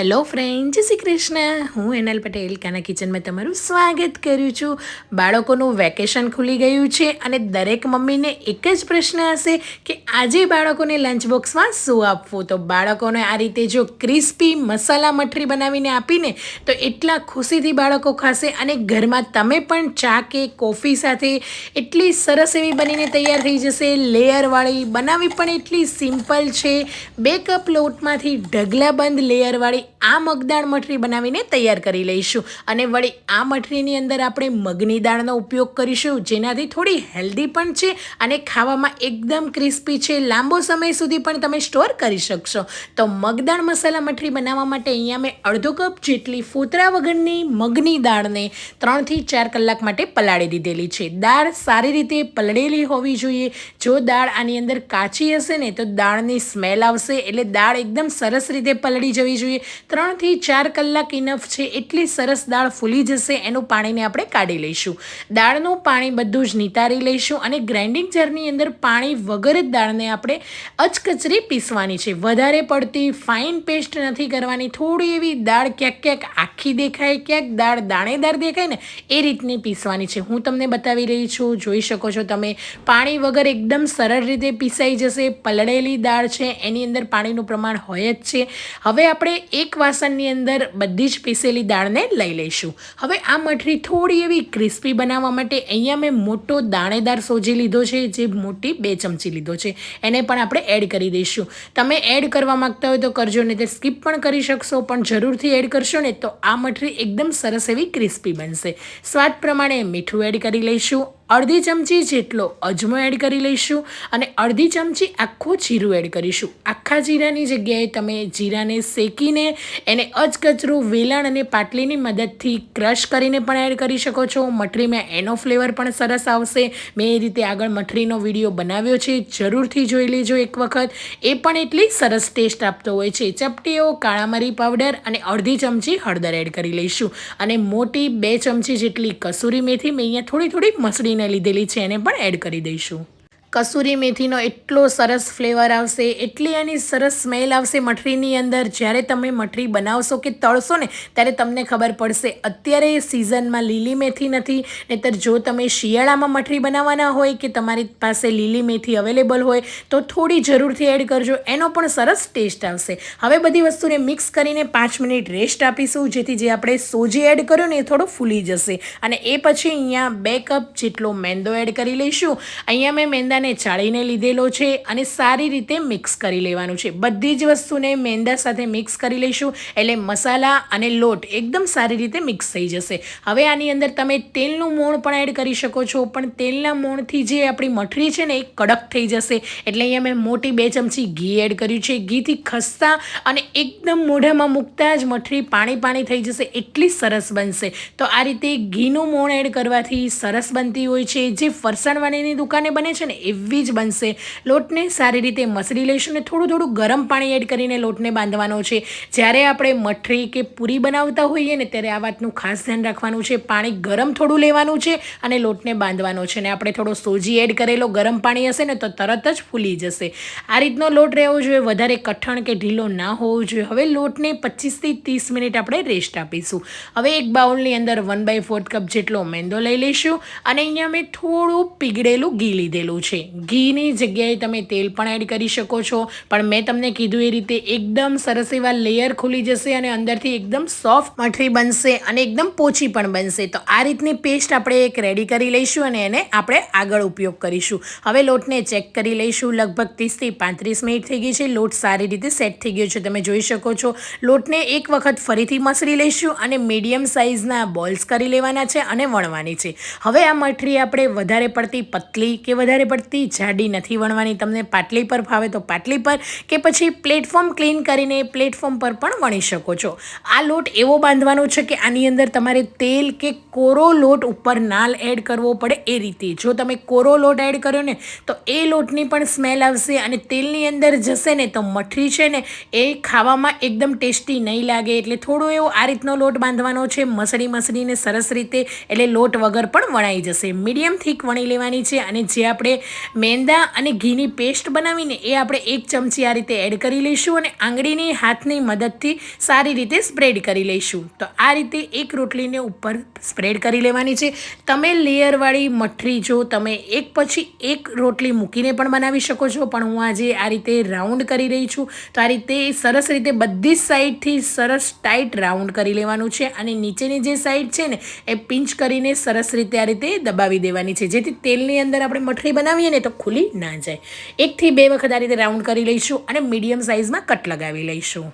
Hello friend જય શ્રી કૃષ્ણ. હું એનલ પટેલ, કાના કિચનમાં તમારું સ્વાગત કરું છું. બાળકોનું વેકેશન ખુલી ગયું છે અને દરેક મમ્મીને એક જ પ્રશ્ન હશે કે આજે બાળકોને લંચ બોક્સમાં શું આપવું? તો બાળકોને આ રીતે જો ક્રિસ્પી મસાલા મઠરી બનાવીને આપીને તો એટલા ખુશીથી બાળકો ખાશે અને ઘરમાં તમે પણ ચા કે કોફી સાથે એટલી સરસ એવી બનીને તૈયાર થઈ જશે. લેયરવાળી બનાવી પણ એટલી સિમ્પલ છે. બે કપ લોટમાંથી ઢગલાબંધ લેયરવાળી આ મગદાળ મઠરી બનાવીને તૈયાર કરી લઈશું. અને વળી આ મઠરીની અંદર આપણે મગની દાળનો ઉપયોગ કરીશું, જેનાથી થોડી હેલ્ધી પણ છે અને ખાવામાં એકદમ ક્રિસ્પી છે. લાંબો સમય સુધી પણ તમે સ્ટોર કરી શકશો. તો મગદાળ મસાલા મઠરી બનાવવા માટે અહીંયા મેં અડધો કપ જેટલી ફોતરા વગરની મગની દાળને ત્રણથી ચાર કલાક માટે પલાળી દીધેલી છે. દાળ સારી રીતે પલળેલી હોવી જોઈએ. જો દાળ આની અંદર કાચી હશે ને, તો દાળની સ્મેલ આવશે. એટલે દાળ એકદમ સરસ રીતે પલળી જવી જોઈએ. ત્રણથી ચાર કલાક ઇનફ છે, એટલી સરસ દાળ ફૂલી જશે, એનું પાણીને આપણે કાઢી લઈશું. દાળનું પાણી બધું જ નિતારી લઈશું અને ગ્રાઇન્ડિંગ જારની અંદર પાણી વગર જ દાળને આપણે અચકચરી પીસવાની છે. વધારે પડતી ફાઇન પેસ્ટ નથી કરવાની. થોડી એવી દાળ ક્યાંક ક્યાંક આખી દેખાય, ક્યાંક દાળ દાણેદાર દેખાય ને, એ રીતની પીસવાની છે. હું તમને બતાવી રહી છું, જોઈ શકો છો તમે, પાણી વગર એકદમ સરળ રીતે પીસાઈ જશે. પલળેલી દાળ છે, એની અંદર પાણીનું પ્રમાણ હોય જ છે. હવે આપણે એક વાસણની અંદર બધી જ પીસેલી દાળને લઈ લઈશું. હવે આ મઠરી થોડી એવી ક્રિસ્પી બનાવવા માટે અહીંયા મેં મોટો દાણેદાર સોજી લીધો છે, જે મોટી બે ચમચી લીધો છે. એને પણ આપણે એડ કરી દઈશું. તમે એડ કરવા માંગતા હોય તો કરજો, નહીં તે સ્કીપ પણ કરી શકશો, પણ જરૂરથી એડ કરશો ને તો આ મઠરી એકદમ સરસ એવી ક્રિસ્પી બનશે. સ્વાદ પ્રમાણે મીઠું એડ કરી લઈશું. અડધી ચમચી જેટલો અજમો એડ કરી લઈશું અને અડધી ચમચી આખું જીરું એડ કરીશું. આખા જીરાની જગ્યાએ તમે જીરાને શેકીને એને અજકચરું, વેલણ અને પાટલીની મદદથી ક્રશ કરીને પણ એડ કરી શકો છો. મઠરીમાં એનો ફ્લેવર પણ સરસ આવશે. મેં એ રીતે આગળ મઠરીનો વીડિયો બનાવ્યો છે. જરૂરથી જોઈ લેજો એક વખત. એ પણ એટલી સરસ ટેસ્ટ આપતો હોય છે. ચપટીઓ કાળા મરી પાવડર અને અડધી ચમચી હળદર એડ કરી લઈશું. અને મોટી બે ચમચી જેટલી કસૂરી મેથી મેં અહીંયા થોડી થોડી મસળીને લીધેલી છે એને પણ એડ કરી દઈશું. કસૂરી મેથીનો એટલો સરસ ફ્લેવર આવશે, એટલી એની સરસ સ્મેલ આવશે મઠરીની અંદર. જ્યારે તમે મઠરી બનાવશો કે તળશો ને, ત્યારે તમને ખબર પડશે. અત્યારે સિઝનમાં લીલી મેથી નથી, નહીતર જો તમે શિયાળામાં મઠરી બનાવવાના હોય કે તમારી પાસે લીલી મેથી અવેલેબલ હોય, તો થોડી જરૂરથી એડ કરજો. એનો પણ સરસ ટેસ્ટ આવશે. હવે બધી વસ્તુને મિક્સ કરીને પાંચ મિનિટ રેસ્ટ આપીશું, જેથી જે આપણે સોજી એડ કર્યો ને એ થોડો ફૂલી જશે. અને એ પછી અહીંયા બે કપ જેટલો મેંદો એડ કરી લઈશું. અહીંયા મેં મેંદા મેંદાને ચાળીને લીધેલો છે અને સારી રીતે મિક્સ કરી લેવાનું છે. બધી જ વસ્તુને મેંદા સાથે મિક્સ કરી લઈશું. એટલે મસાલા અને લોટ એકદમ સારી રીતે મિક્સ થઈ જશે. હવે આની અંદર તમે તેલનું મોણ પણ એડ કરી શકો છો. પણ તેલના મોણથી જે આપણી મઠરી છે ને એ કડક થઈ જશે. એટલે અહીંયા મેં મોટી બે ચમચી ઘી એડ કર્યું છે. ઘીથી ખસતા અને એકદમ મોઢામાં મૂકતા જ મઠરી પાણી પાણી થઈ જશે. એટલી સરસ બનશે. તો આ રીતે ઘીનું મોણ એડ કરવાથી સરસ બનતી હોય છે. જે ફરસાણવાણીની દુકાને બને છે ને એવી જ બનશે. લોટને સારી રીતે મસળી લઈશું ને થોડું થોડું ગરમ પાણી એડ કરીને લોટને બાંધવાનો છે. જ્યારે આપણે મઠરી કે પૂરી બનાવતા હોઈએ ને ત્યારે આ વાતનું ખાસ ધ્યાન રાખવાનું છે. પાણી ગરમ થોડું લેવાનું છે અને લોટને બાંધવાનો છે ને આપણે થોડો સોજી એડ કરેલો ગરમ પાણી હશે ને તો તરત જ ફૂલી જશે. આ રીતનો લોટ રહેવો જોઈએ. વધારે કઠણ કે ઢીલો ના હોવો જોઈએ. હવે લોટને પચીસથી ત્રીસ મિનિટ આપણે રેસ્ટ આપીશું. હવે એક બાઉલની અંદર વન બાય ફોર્થ કપ જેટલો મેંદો લઈ લઈશું અને અહીંયા મેં થોડું પીગળેલું ઘી લીધેલું છે. ઘીની જગ્યાએ તમે તેલ પણ એડ કરી શકો છો. પણ મેં તમને કીધું એ રીતે એકદમ સરસ એવા લેયર ખુલી જશે અને અંદરથી એકદમ સોફ્ટ મઠરી બનશે અને એકદમ પોચી પણ બનશે. તો આ રીતની પેસ્ટ આપણે એક રેડી કરી લઈશું અને એને આપણે આગળ ઉપયોગ કરીશું. હવે લોટને ચેક કરી લઈશું. લગભગ ત્રીસથી પાંત્રીસ મિનિટ થઈ ગઈ છે. લોટ સારી રીતે સેટ થઈ ગયો છે. તમે જોઈ શકો છો. લોટને એક વખત ફરીથી મસળી લઈશું અને મીડિયમ સાઇઝના બોલ્સ કરી લેવાના છે અને વણવાની છે. હવે આ મઠરી આપણે વધારે પડતી પતલી કે વધારે પડતી જાડી નથી વણવાની. તમને પાટલી પર ફાવે તો પાટલી પર કે પછી પ્લેટફોર્મ ક્લીન કરીને પ્લેટફોર્મ પર પણ વણી શકો છો. આ લોટ એવો બાંધવાનો છે કે આની અંદર તમારે તેલ કે કોરો લોટ ઉપર નાલ એડ કરવો પડે એ રીતે. જો તમે કોરો લોટ એડ કર્યો ને, તો એ લોટની પણ સ્મેલ આવશે અને તેલની અંદર જશે ને તો મઠરી છે ને, એ ખાવામાં એકદમ ટેસ્ટી નહીં લાગે. એટલે થોડો એવો આ રીતનો લોટ બાંધવાનો છે. મસળી મસળીને સરસ રીતે એટલે લોટ વગર પણ વણાઈ જશે. મીડિયમ થીક વણી લેવાની છે અને જે આપણે મેંદા અને ઘીની પેસ્ટ બનાવીને એ આપણે એક ચમચી આ રીતે એડ કરી લઈશું અને આંગળીની હાથની મદદથી સારી રીતે સ્પ્રેડ કરી લઈશું. તો આ રીતે એક રોટલીને ઉપર સ્પ્રેડ કરી લેવાની છે. તમે લેયરવાળી મઠરી જો તમે એક પછી એક રોટલી મૂકીને પણ બનાવી શકો છો, પણ હું આજે આ રીતે રાઉન્ડ કરી રહી છું. તો આ રીતે સરસ રીતે બધી જ સાઈડથી સરસ ટાઈટ રાઉન્ડ કરી લેવાનું છે અને નીચેની જે સાઈડ છે ને, એ પિંચ કરીને સરસ રીતે આ રીતે દબાવી દેવાની છે. જેથી તેલની અંદર આપણે મઠરી બનાવીએ ને તો ખુલી ના જાય. એકથી બે વખત આ રીતે રાઉન્ડ કરી લઈશું અને મીડિયમ સાઇઝમાં કટ લગાવી લઈશું.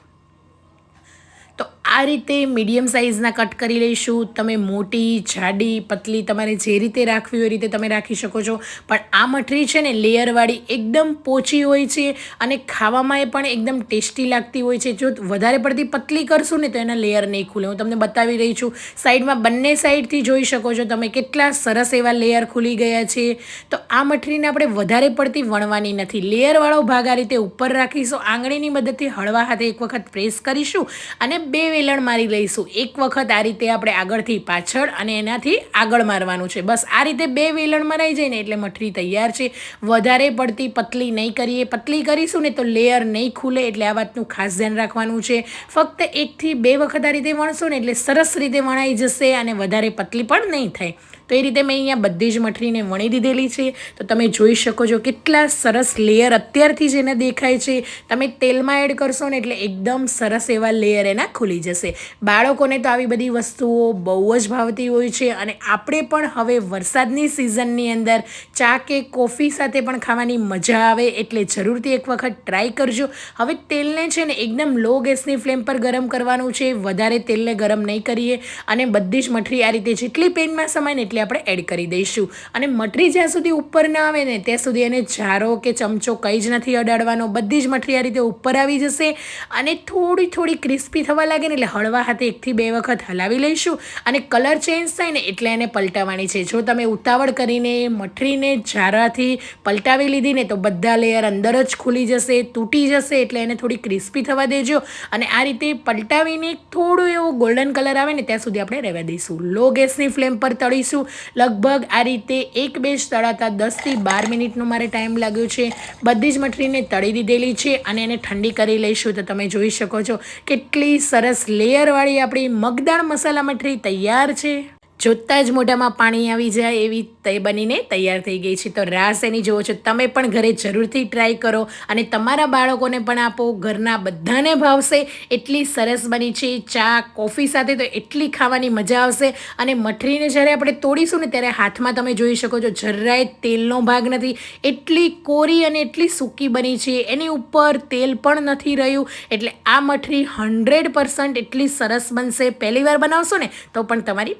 આ રીતે મીડિયમ સાઇઝના કટ કરી લઈશું. તમે મોટી, જાડી, પતલી તમારે જે રીતે રાખવી હોય રીતે તમે રાખી શકો છો. પણ આ મઠરી છે ને લેયરવાળી એકદમ પોચી હોય છે અને ખાવામાં એ પણ એકદમ ટેસ્ટી લાગતી હોય છે. જો વધારે પડતી પતલી કરશું ને તો એના લેયર નહીં ખુલે. હું તમને બતાવી રહી છું. સાઈડમાં બંને સાઈડથી જોઈ શકો છો તમે કેટલા સરસ એવા લેયર ખુલી ગયા છે. તો આ મઠરીને આપણે વધારે પડતી વણવાની નથી. લેયરવાળો ભાગ આ રીતે ઉપર રાખીશું. આંગળીની મદદથી હળવા હાથે એક વખત પ્રેસ કરીશું અને બે વેલણ મારી લઈશું. એક વખત આ રીતે આપણે આગળથી પાછળ અને એનાથી આગળ મારવાનું છે. બસ આ રીતે બે વેલણ મરાઈ જાય ને એટલે મઠરી તૈયાર છે. વધારે પડતી પતલી નહીં કરીએ. પતલી કરીશું ને તો લેયર નહીં ખુલે એટલે આ વાતનું ખાસ ધ્યાન રાખવાનું છે. ફક્ત એકથી બે વખત આ રીતે વણશો ને એટલે સરસ રીતે વણાઈ જશે અને વધારે પતલી પણ નહીં થાય. તો એ રીતે મેં અહીંયા બધી જ મઠરીને વણી દીધેલી છે. તો તમે જોઈ શકો છો કેટલા સરસ લેયર અત્યારથી જ એને દેખાય છે. તમે તેલમાં એડ કરશો ને એટલે એકદમ સરસ એવા લેયર એના ખુલી જશે. બાળકોને તો આવી બધી વસ્તુઓ બહુ જ ભાવતી હોય છે અને આપણે પણ હવે વરસાદની સિઝનની અંદર ચા કે કોફી સાથે પણ ખાવાની મજા આવે એટલે જરૂરથી એક વખત ટ્રાય કરજો. હવે તેલને છે ને એકદમ લો ગેસની ફ્લેમ પર ગરમ કરવાનું છે. વધારે તેલને ગરમ નહીં કરીએ. અને બધી જ મઠરી આ રીતે જેટલી પેનમાં સમાય ને એટલે આપણે એડ કરી દઈશું. અને મઠરી જ્યાં સુધી ઉપર ના આવે ને, ત્યાં સુધી એને જારો કે ચમચો કંઈ જ નથી અડાડવાનો. બધી જ મઠરી આ રીતે ઉપર આવી જશે અને થોડી થોડી ક્રિસ્પી થવા લાગે ને એટલે હળવા હાથે એકથી બે વખત હલાવી લઈશું. અને કલર ચેન્જ થાય ને એટલે એને પલટાવવાની છે. જો તમે ઉતાવળ કરીને મઠરીને જારાથી પલટાવી લીધી ને, તો બધા લેયર અંદર જ ખુલી જશે, તૂટી જશે એટલે એને થોડી ક્રિસ્પી થવા દેજો. અને આ રીતે પલટાવીને થોડું એવું ગોલ્ડન કલર આવે ને, ત્યાં સુધી આપણે રહેવા દઈશું. લો ગેસની ફ્લેમ પર તળીશું. લગભગ આ રીતે એક બેચ તળાતા દસથી બાર મિનિટનો મારે ટાઈમ લાગ્યો છે. બધી જ મઠરીને તળી દીધેલી છે અને એને ઠંડી કરી લઈશું. તો તમે જોઈ શકો છો કેટલી સરસ લેયરવાળી આપણી મગદાળ મસાલા મઠરી તૈયાર છે. જોતાં જ મોઢામાં પાણી આવી જાય એવી તે બનીને તૈયાર થઈ ગઈ છે. તો રાસ એની જુઓ છો, તમે પણ ઘરે જરૂરથી ટ્રાય કરો અને તમારા બાળકોને પણ આપો. ઘરના બધાને ભાવશે. એટલી સરસ બની છે ચા, કોફી સાથે તો એટલી ખાવાની મજા આવશે. અને મઠરીને જ્યારે આપણે તોડીશું ને ત્યારે હાથમાં તમે જોઈ શકો છો, જરાય તેલનો ભાગ નથી. એટલી કોરી અને એટલી સૂકી બની છે. એની ઉપર તેલ પણ નથી રહ્યું. એટલે આ મઠરી હંડ્રેડ એટલી સરસ બનશે. પહેલી વાર બનાવશો ને તો પણ તમારી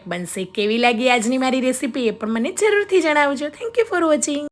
પરફેક્ટ બનશે કેવી લાગી આજની મારી રેસીપી એ પણ મને જરૂરથી જણાવજો. Thank you for watching